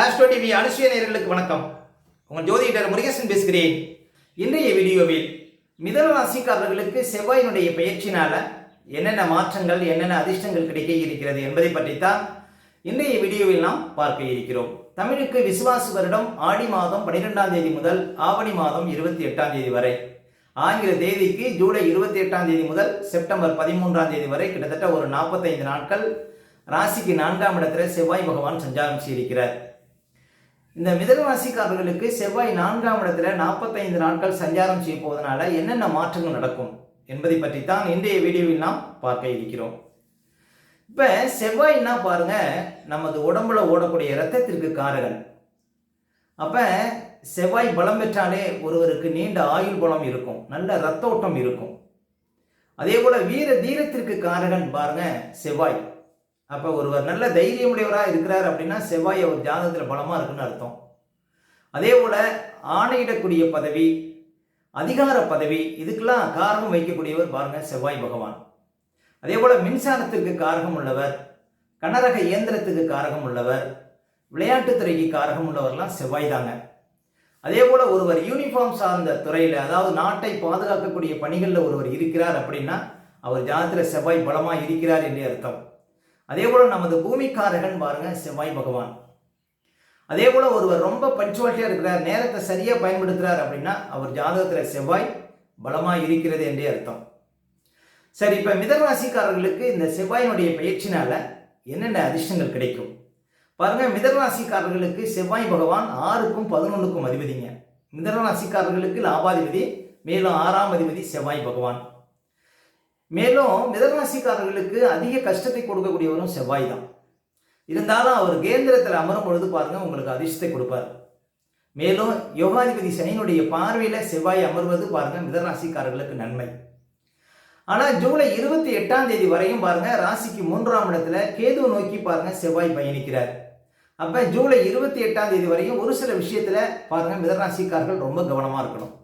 Astro TV அனுசுய நேர்களுக்கு வணக்கம். உங்கள் ஜோதிடர் முருகேசன் பேசுகிறேன். இன்றைய வீடியோவில் மிதன ராசிக்காரர்களுக்கு செவ்வாயினுடைய பயிற்சினால என்னென்ன மாற்றங்கள் என்னென்ன அதிர்ஷ்டங்கள் கிடைக்க இருக்கிறது என்பதை பற்றித்தான் இன்றைய வீடியோவில் நாம் பார்க்க இருக்கிறோம். தமிழுக்கு விசுவாசு வருடம் ஆடி மாதம் பன்னிரெண்டாம் தேதி முதல் ஆவணி மாதம் இருபத்தி எட்டாம் தேதி வரை. ஆங்கில தேதிக்கு ஜூலை இருபத்தி எட்டாம் தேதி முதல் செப்டம்பர் பதிமூன்றாம் தேதி வரை கிட்டத்தட்ட ஒரு நாற்பத்தைந்து நாட்கள் ராசிக்கு நான்காம் இடத்துல செவ்வாய் பகவான் சஞ்சாரம் செய்திருக்கிறார். இந்த மிதனராசிக்காரர்களுக்கு செவ்வாய் நான்காம் இடத்துல நாற்பத்தைந்து நாட்கள் சஞ்சாரம் செய்ய போவதனால என்னென்ன மாற்றங்கள் நடக்கும் என்பதை பற்றி தான் இன்றைய வீடியோவில் நாம் பார்க்க இருக்கிறோம். இப்போ செவ்வாய்னா பாருங்க நமது உடம்புல ஓடக்கூடிய இரத்தத்திற்கு காரகன். அப்போ செவ்வாய் பலம் பெற்றாலே ஒருவருக்கு நீண்ட ஆயுள் பலம் இருக்கும் நல்ல ரத்த ஓட்டம் இருக்கும். அதே போல வீர தீரத்திற்கு காரகன் பாருங்க செவ்வாய். அப்போ ஒருவர் நல்ல தைரியமுடையவராக இருக்கிறார் அப்படின்னா செவ்வாய் அவர் ஜாதகத்தில் பலமாக இருக்குன்னு அர்த்தம். அதே போல் ஆணையிடக்கூடிய பதவி அதிகார பதவி இதுக்கெல்லாம் காரணம் வைக்கக்கூடியவர் பாருங்க செவ்வாய் பகவான். அதே போல் மின்சாரத்திற்கு காரகம் உள்ளவர் கனரக இயந்திரத்துக்கு காரகம் உள்ளவர் விளையாட்டுத்துறைக்கு காரகம் உள்ளவர்லாம் செவ்வாய் தாங்க. அதே போல் ஒருவர் யூனிஃபார்ம் சார்ந்த துறையில் அதாவது நாட்டை பாதுகாக்கக்கூடிய பணிகளில் ஒருவர் இருக்கிறார் அப்படின்னா அவர் ஜாதத்தில் செவ்வாய் பலமாக இருக்கிறார் என்று அர்த்தம். அதே போல் நமது பூமிக்காரகன் பாருங்க செவ்வாய் பகவான். அதே போல் ஒருவர் ரொம்ப பஞ்சுவாலிட்டியாக இருக்கிறார் நேரத்தை சரியாக பயன்படுத்துகிறார் அப்படின்னா அவர் ஜாதகத்தில் செவ்வாய் பலமாக இருக்கிறது என்றே அர்த்தம். சரி இப்போ மிதராசிக்காரர்களுக்கு இந்த செவ்வாயினுடைய பயிற்சினால் என்னென்ன அதிர்ஷ்டங்கள் கிடைக்கும்? பாருங்க மிதராசிக்காரர்களுக்கு செவ்வாய் பகவான் ஆறுக்கும் பதினொன்றுக்கும் அதிபதிங்க. மிதராசிக்காரர்களுக்கு லாபாதிபதி மேலும் ஆறாம் அதிபதி செவ்வாய் பகவான். மேலும் மிதராசிக்காரர்களுக்கு அதிக கஷ்டத்தை கொடுக்கக்கூடியவரும் செவ்வாய் தான். இருந்தாலும் அவர் கேந்திரத்தில் அமரும் பொழுது பாருங்க உங்களுக்கு அதிர்ஷ்டத்தை கொடுப்பார். மேலும் யோகாதிபதி சனியினுடைய பார்வையில் செவ்வாய் அமர்வது பாருங்க மிதராசிக்காரர்களுக்கு நன்மை. ஆனால் ஜூலை இருபத்தி எட்டாம் தேதி வரையும் பாருங்க ராசிக்கு மூன்றாம் இடத்துல கேது நோக்கி பாருங்க செவ்வாய் பயணிக்கிறார். அப்போ ஜூலை இருபத்தி எட்டாம் தேதி வரையும் ஒரு சில விஷயத்தில் பாருங்க மிதராசிக்காரர்கள் ரொம்ப கவனமாக இருக்கணும்.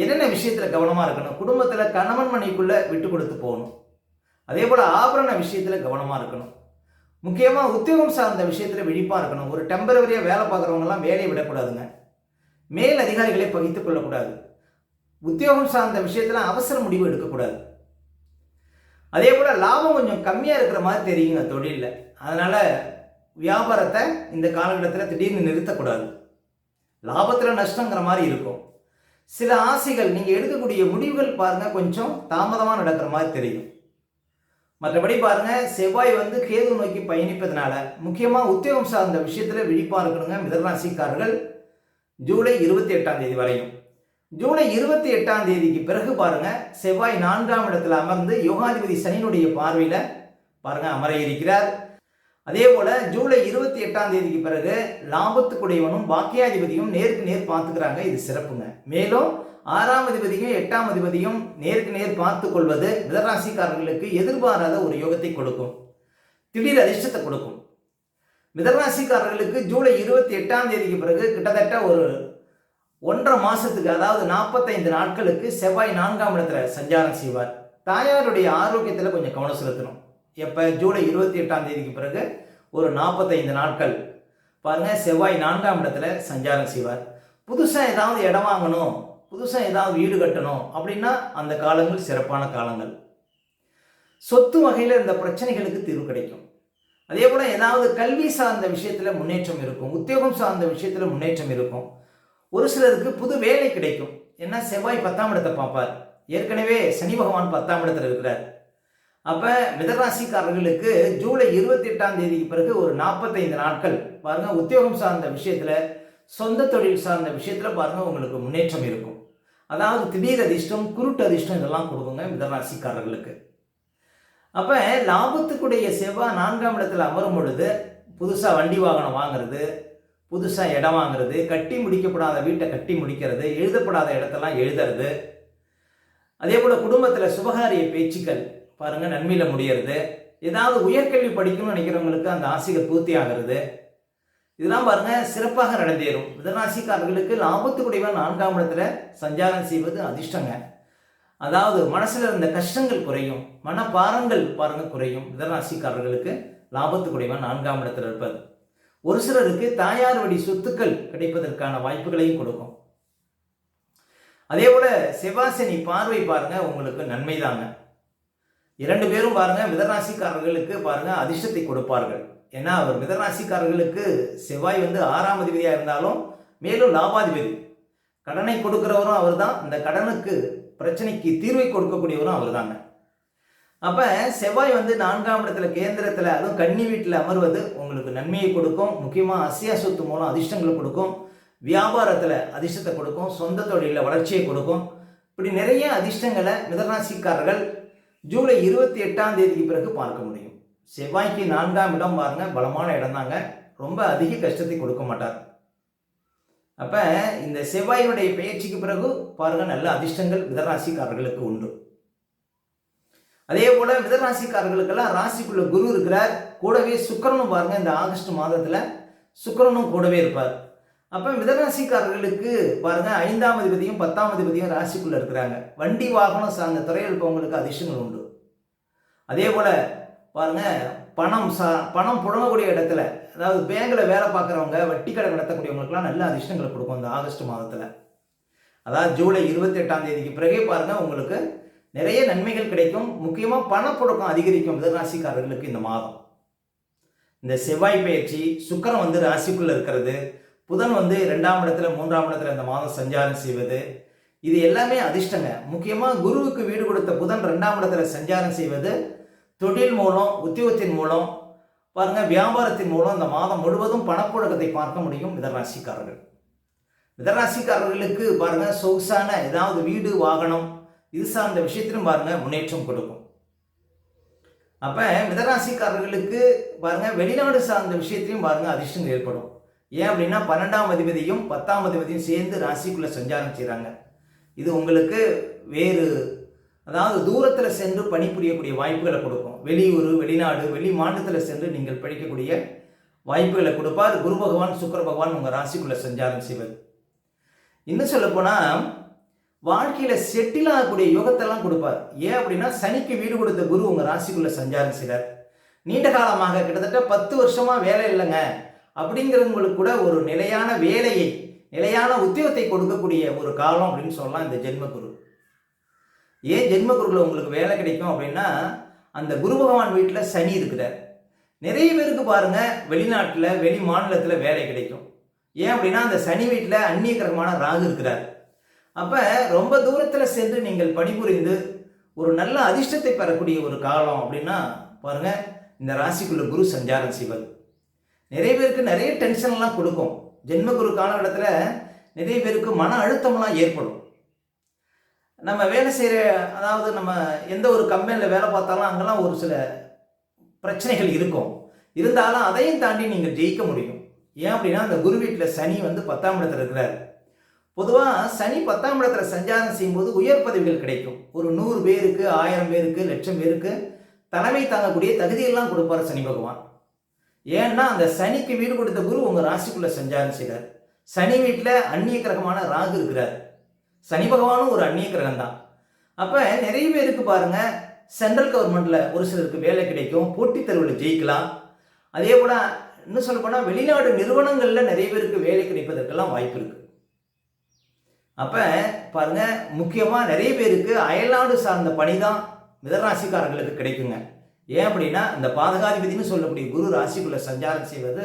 என்னென்ன விஷயத்தில் கவனமாக இருக்கணும்? குடும்பத்தில் கணவன் மனைக்குள்ளே விட்டு கொடுத்து போகணும். அதே போல் ஆபரண விஷயத்தில் கவனமாக இருக்கணும். முக்கியமாக உத்தியோகம் சார்ந்த விஷயத்தில் விழிப்பாக இருக்கணும். ஒரு டெம்பரவரியாக வேலை பார்க்குறவங்கலாம் வேலையை விடக்கூடாதுங்க. மேல் அதிகாரிகளை பகித்து கொள்ளக்கூடாது. உத்தியோகம் சார்ந்த விஷயத்தில் அவசர முடிவு எடுக்கக்கூடாது. அதே போல் லாபம் கொஞ்சம் கம்மியாக இருக்கிற மாதிரி தெரியுங்க தொழிலில். அதனால் வியாபாரத்தை இந்த காலகட்டத்தில் திடீர்னு நிறுத்தக்கூடாது. லாபத்தில் நஷ்டங்கிற மாதிரி இருக்கும். சில ஆசைகள் நீங்கள் எடுக்கக்கூடிய முடிவுகள் பாருங்கள் கொஞ்சம் தாமதமாக நடக்கிற மாதிரி தெரியும். மற்றபடி பாருங்கள் செவ்வாய் வந்து கேது நோக்கி பயணிப்பதனால முக்கியமாக உத்தியோகம் சார்ந்த விஷயத்தில் விழிப்பாக இருக்கணுங்க மிதராசிக்காரர்கள் ஜூலை இருபத்தி எட்டாம் தேதி வரையும். ஜூலை இருபத்தி எட்டாம் தேதிக்கு பிறகு பாருங்க செவ்வாய் நான்காம் இடத்துல அமர்ந்து யோகாதிபதி சனியினுடைய பார்வையில் பாருங்க அமர இருக்கிறார். அதே போல ஜூலை இருபத்தி எட்டாம் தேதிக்கு பிறகு லாபத்துக்குடையவனும் பாக்கியாதிபதியும் நேருக்கு நேர் பார்த்துக்கிறாங்க. இது சிறப்புங்க. மேலும் ஆறாம் அதிபதியும் எட்டாம் அதிபதியும் நேருக்கு நேர் பார்த்து கொள்வது மிதராசிக்காரர்களுக்கு எதிர்பாராத ஒரு யோகத்தை கொடுக்கும். திடீர் அதிர்ஷ்டத்தை கொடுக்கும். மிதராசிக்காரர்களுக்கு ஜூலை இருபத்தி எட்டாம் தேதிக்கு பிறகு கிட்டத்தட்ட ஒரு ஒன்றரை மாசத்துக்கு அதாவது நாற்பத்தைந்து நாட்களுக்கு செவ்வாய் நான்காம் இடத்துல சஞ்சாரம் செய்வார். தாயாருடைய ஆரோக்கியத்தில் கொஞ்சம் கவனம் செலுத்தணும். எப்போ? ஜூலை இருபத்தி எட்டாம் தேதிக்கு பிறகு ஒரு நாற்பத்தைந்து நாட்கள். பாருங்க செவ்வாய் நான்காம் இடத்துல சஞ்சாரம் செய்வார். புதுசாக ஏதாவது இடம் வாங்கணும் புதுசாக ஏதாவது வீடு கட்டணும் அப்படின்னா அந்த காலங்கள் சிறப்பான காலங்கள். சொத்து வகையில் இந்த பிரச்சனைகளுக்கு தீர்வு கிடைக்கும். அதே போல் ஏதாவது கல்வி சார்ந்த விஷயத்தில் முன்னேற்றம் இருக்கும் உத்தியோகம் சார்ந்த விஷயத்தில் முன்னேற்றம் இருக்கும். ஒரு சிலருக்கு புது வேலை கிடைக்கும். ஏன்னா செவ்வாய் பத்தாம் இடத்தை பார்ப்பார். ஏற்கனவே சனி பகவான் பத்தாம் இடத்துல இருக்கிறார். அப்போ மிதராசிக்காரர்களுக்கு ஜூலை இருபத்தி எட்டாம் தேதிக்கு பிறகு ஒரு நாற்பத்தைந்து நாட்கள். பாருங்க உத்தியோகம் சார்ந்த விஷயத்தில் சொந்த தொழில் சார்ந்த விஷயத்தில் பாருங்க உங்களுக்கு முன்னேற்றம் இருக்கும். அதாவது திடீர் அதிர்ஷ்டம் குருட்டு அதிர்ஷ்டம் இதெல்லாம் கொடுக்குங்க மிதராசிக்காரர்களுக்கு. அப்போ லாபத்துக்குடைய செவ்வாய் நான்காம் இடத்துல அமரும் பொழுது புதுசாக வண்டி வாகனம் வாங்குறது புதுசாக இடம் வாங்குறது கட்டி முடிக்கப்படாத வீட்டை கட்டி முடிக்கிறது எழுதப்படாத இடத்தெல்லாம் எழுதுறது. அதே போல் குடும்பத்தில் சுபகாரிய பேச்சுக்கள் பாருங்கள் நன்மையில் முடியறது. ஏதாவது உயர்கல்வி படிக்கணும்னு நினைக்கிறவங்களுக்கு அந்த ஆசைகள் பூர்த்தி ஆகிறது. இதெல்லாம் பாருங்க சிறப்பாக நடந்தேறும். மிதராசிக்காரர்களுக்கு லாபத்துக்குடையவன் நான்காம் இடத்துல சஞ்சாரம் செய்வது அதிர்ஷ்டங்க. அதாவது மனசில் இருந்த கஷ்டங்கள் குறையும். மனப்பாரங்கள் பாருங்க குறையும். மிதராசிக்காரர்களுக்கு லாபத்துக்குடையவன் நான்காம் இடத்துல இருப்பது. ஒரு சிலருக்கு தாயார் வழி சொத்துக்கள் கிடைப்பதற்கான வாய்ப்புகளையும் கொடுக்கும். அதே போல செவ்வாசனி பார்வை பாருங்க உங்களுக்கு நன்மை தாங்க இரண்டு பேரும் பாருங்க மிதராசிக்காரர்களுக்கு பாருங்க அதிர்ஷ்டத்தை கொடுப்பார்கள். ஏன்னா அவர் மிதராசிக்காரர்களுக்கு செவ்வாய் வந்து ஆறாம் அதிபதியா இருந்தாலும் மேலும் லாபாதிபதி. கடனை கொடுக்கிறவரும் அவர் தான் இந்த கடனுக்கு பிரச்சனைக்கு தீர்வை கொடுக்கக்கூடியவரும் அவர் தாங்க அப்ப செவ்வாய் வந்து நான்காம் இடத்துல கேந்திரத்துல அதுவும் கன்னி வீட்டில் அமர்வது உங்களுக்கு நன்மையை கொடுக்கும். முக்கியமா அசியா சொத்து மூலம் அதிர்ஷ்டங்களை கொடுக்கும். வியாபாரத்துல அதிர்ஷ்டத்தை கொடுக்கும். சொந்த தொழிலில் வளர்ச்சியை கொடுக்கும். இப்படி நிறைய அதிர்ஷ்டங்களை மிதராசிக்காரர்கள் ஜூலை இருபத்தி எட்டாம் தேதிக்கு பிறகு பார்க்க முடியும். செவ்வாய்க்கு நான்காம் இடம் பாருங்க பலமான இடம் தாங்க. ரொம்ப அதிக கஷ்டத்தை கொடுக்க மாட்டார். அப்ப இந்த செவ்வாயினுடைய பயிற்சிக்கு பிறகு பாருங்க நல்ல அதிர்ஷ்டங்கள் மிதராசிக்காரர்களுக்கு உண்டு. அதே போல மிதராசிக்காரர்களுக்கெல்லாம் ராசிக்குள்ள குரு இருக்கிறார். கூடவே சுக்கரனும் பாருங்க இந்த ஆகஸ்ட் மாதத்துல சுக்கரனும் கூடவே இருப்பார். அப்ப மிதராசிக்காரர்களுக்கு பாருங்க ஐந்தாம் அதிபதியும் பத்தாம் அதிபதியும் ராசிக்குள்ள இருக்கிறாங்க. வண்டி வாகனம் சார்ந்த துறையில் இருப்பவங்களுக்கு அதிர்ஷ்டங்கள் உண்டு. அதே போல பாருங்க பணம் சா பணம் புழங்கக்கூடிய இடத்துல அதாவது பேங்க்ல வேலை பார்க்குறவங்க வட்டி கடை நடத்தக்கூடியவங்களுக்குலாம் நல்ல அதிர்ஷ்டங்களை கொடுக்கும் இந்த ஆகஸ்ட் மாதத்துல. அதாவது ஜூலை இருபத்தி எட்டாம் தேதிக்கு பிறகே பாருங்க உங்களுக்கு நிறைய நன்மைகள் கிடைக்கும். முக்கியமாக பணப்புழக்கம் அதிகரிக்கும் மிதராசிக்காரர்களுக்கு இந்த மாதம். இந்த செவ்வாய் பயிற்சி சுக்கரம் வந்து ராசிக்குள்ள இருக்கிறது. புதன் வந்து ரெண்டாம் இடத்துல மூன்றாம் இடத்துல இந்த மாதம் சஞ்சாரம் செய்வது. இது எல்லாமே அதிர்ஷ்டங்க. முக்கியமாக குருவுக்கு வீடு கொடுத்த புதன் ரெண்டாம் இடத்துல சஞ்சாரம் செய்வது. தொழில் மூலம் உத்தியோகத்தின் மூலம் பாருங்க வியாபாரத்தின் மூலம் இந்த மாதம் முழுவதும் பணப்புழக்கத்தை பார்க்க முடியும் மிதராசிக்காரர்கள். மிதராசிக்காரர்களுக்கு பாருங்க சொகுசான ஏதாவது வீடு வாகனம் இது சார்ந்த விஷயத்திலும் பாருங்க முன்னேற்றம் கொடுக்கும். அப்ப மிதராசிக்காரர்களுக்கு பாருங்க வெளிநாடு சார்ந்த விஷயத்திலையும் பாருங்க அதிர்ஷ்டம் ஏற்படும். ஏன் அப்படின்னா பன்னெண்டாம் அதிபதியும் பத்தாம் அதிபதியும் சேர்ந்து ராசிக்குள்ள சஞ்சாரம் செய்கிறாங்க இது உங்களுக்கு வேறு அதாவது தூரத்தில் சென்று பணிபுரியக்கூடிய வாய்ப்புகளை கொடுக்கும். வெளியூர் வெளிநாடு வெளி மாநிலத்தில் சென்று நீங்கள் படிக்கக்கூடிய வாய்ப்புகளை கொடுப்பார். குரு பகவான் சுக்கர பகவான் உங்கள் ராசிக்குள்ள சஞ்சாரம் செய்வது இன்னும் சொல்லப்போனால் வாழ்க்கையில் செட்டில் ஆகக்கூடிய யோகத்தெல்லாம் கொடுப்பார். ஏன் அப்படின்னா சனிக்கு வீடு கொடுத்த குரு உங்கள் ராசிக்குள்ள சஞ்சாரம் செய்கிறார் நீண்ட காலமாக கிட்டத்தட்ட பத்து வருஷமாக வேலை இல்லைங்க. அப்படிங்கிறவங்களுக்கு கூட ஒரு நிலையான வேலையை நிலையான உத்தியோகத்தை கொடுக்கக்கூடிய ஒரு காலம் அப்படின்னு சொல்லலாம் இந்த ஜென்மகுரு. ஏன் ஜென்மகுருவில் உங்களுக்கு வேலை கிடைக்கும் அப்படின்னா அந்த குரு பகவான் வீட்டில் சனி இருக்கிறார். நிறைய பேருக்கு பாருங்க வெளிநாட்டில் வெளி மாநிலத்தில் வேலை கிடைக்கும். ஏன் அப்படின்னா அந்த சனி வீட்டில் அந்நிய கிரகமான ராகு இருக்கிறார். அப்போ ரொம்ப தூரத்தில் சென்று நீங்கள் பணிபுரிந்து ஒரு நல்ல அதிர்ஷ்டத்தை பெறக்கூடிய ஒரு காலம் அப்படின்னா பாருங்க இந்த ராசிக்குள்ள குரு சஞ்சாரம் செய்வது நிறைய பேருக்கு நிறைய டென்ஷன்லாம் கொடுக்கும். ஜென்மகுரு காலகட்டத்தில் நிறைய பேருக்கு மன அழுத்தம்லாம் ஏற்படும். நம்ம வேலை செய்கிற அதாவது நம்ம எந்த ஒரு கம்பெனியில் வேலை பார்த்தாலும் அங்கெல்லாம் ஒரு சில பிரச்சனைகள் இருக்கும். இருந்தாலும் அதையும் தாண்டி நீங்கள் ஜெயிக்க முடியும். ஏன் அப்படின்னா அந்த குரு வீட்டில் சனி வந்து பத்தாம் இடத்துல இருக்கிறார். பொதுவாக சனி பத்தாம் இடத்துல சஞ்சாரம் செய்யும்போது உயர் பதவிகள் கிடைக்கும். ஒரு நூறு பேருக்கு ஆயிரம் பேருக்கு லட்சம் பேருக்கு தலைமை தாங்கக்கூடிய தகுதியெல்லாம் கொடுப்பார் சனி பகவான். ஏன்னா அந்த சனிக்கு வீடு கொடுத்த குரு உங்கள் ராசிக்குள்ள சஞ்சாரம் செய்கிறார் சனி வீட்டில் அந்நிய கிரகமான ராகு இருக்கிறார். சனி பகவானும் ஒரு அந்நிய கிரகம் தான் அப்போ நிறைய பேருக்கு பாருங்க சென்ட்ரல் கவர்மெண்ட்ல ஒரு சிலருக்கு வேலை கிடைக்கும் போட்டித் தேர்வில் ஜெயிக்கலாம். அதே போல இன்னும் சொல்ல போனால் வெளிநாடு நிறுவனங்களில் நிறைய பேருக்கு வேலை கிடைப்பதற்கெல்லாம் வாய்ப்பு இருக்கு. அப்போ பாருங்க முக்கியமாக நிறைய பேருக்கு அயல்நாடு சார்ந்த பணி தான் மிதராசிக்காரர்களுக்கு கிடைக்குங்க. ஏன் அப்படின்னா இந்த பாதகாதிபதினு சொல்லக்கூடிய குரு ராசிக்குள்ள சஞ்சாரம் செய்வது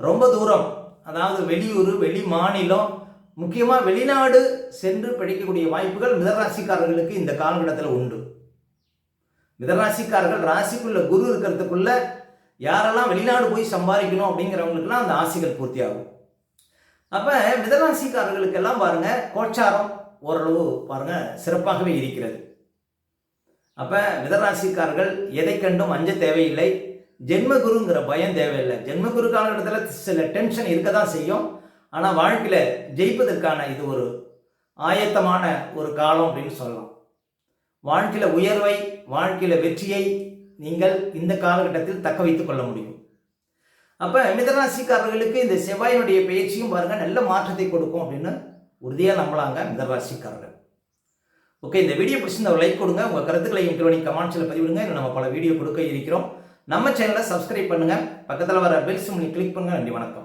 ரொம்ப தூரம். அதாவது வெளியூர் வெளி மாநிலம் முக்கியமாக வெளிநாடு சென்று படிக்கக்கூடிய வாய்ப்புகள் மிதராசிக்காரர்களுக்கு இந்த காலகட்டத்தில் உண்டு. மிதராசிக்காரர்கள் ராசிக்குள்ள குரு இருக்கிறதுக்குள்ள யாரெல்லாம் வெளிநாடு போய் சம்பாதிக்கணும் அப்படிங்கிறவங்களுக்குலாம் அந்த ஆசைகள் பூர்த்தியாகும். அப்போ மிதராசிக்காரர்களுக்கெல்லாம் பாருங்கள் கோச்சாரம் ஓரளவு பாருங்க சிறப்பாகவே இருக்கிறது. அப்போ மிதராசிக்காரர்கள் எதை கண்டும் அஞ்ச தேவையில்லை. ஜென்மகுருங்கிற பயம் தேவையில்லை. ஜென்மகுரு காலகட்டத்தில் சில டென்ஷன் இருக்க தான் செய்யும். ஆனால் வாழ்க்கையில் ஜெயிப்பதற்கான இது ஒரு ஆயத்தமான ஒரு காலம் அப்படின்னு சொல்லலாம். வாழ்க்கையில் உயர்வை வாழ்க்கையில் வெற்றியை நீங்கள் இந்த காலகட்டத்தில் தக்க வைத்துக் கொள்ள முடியும். அப்போ மிதராசிக்காரர்களுக்கு இந்த செவ்வாயினுடைய பயிற்சியும் பாருங்கள் நல்ல மாற்றத்தை கொடுக்கும் அப்படின்னு உறுதியாக நம்பலாங்க மிதராசிக்காரர்கள். ஓகே இந்த வீடியோ பிடிச்சிருந்த ஒரு லைக் கொடுங்க. உங்கள் கருத்துக்களை இன்க்ளூடிங் கமெண்ட்ஸில் பதிவிடுங்க. இன்னும் நம்ம பல வீடியோ கொடுக்க இருக்கிறோம். நம்ம சேனலை சப்ஸ்கிரைப் பண்ணுங்கள் பக்கத்தில் வர பெல் சிம்னி கிளிக் பண்ணுங்கள் நன்றி வணக்கம்.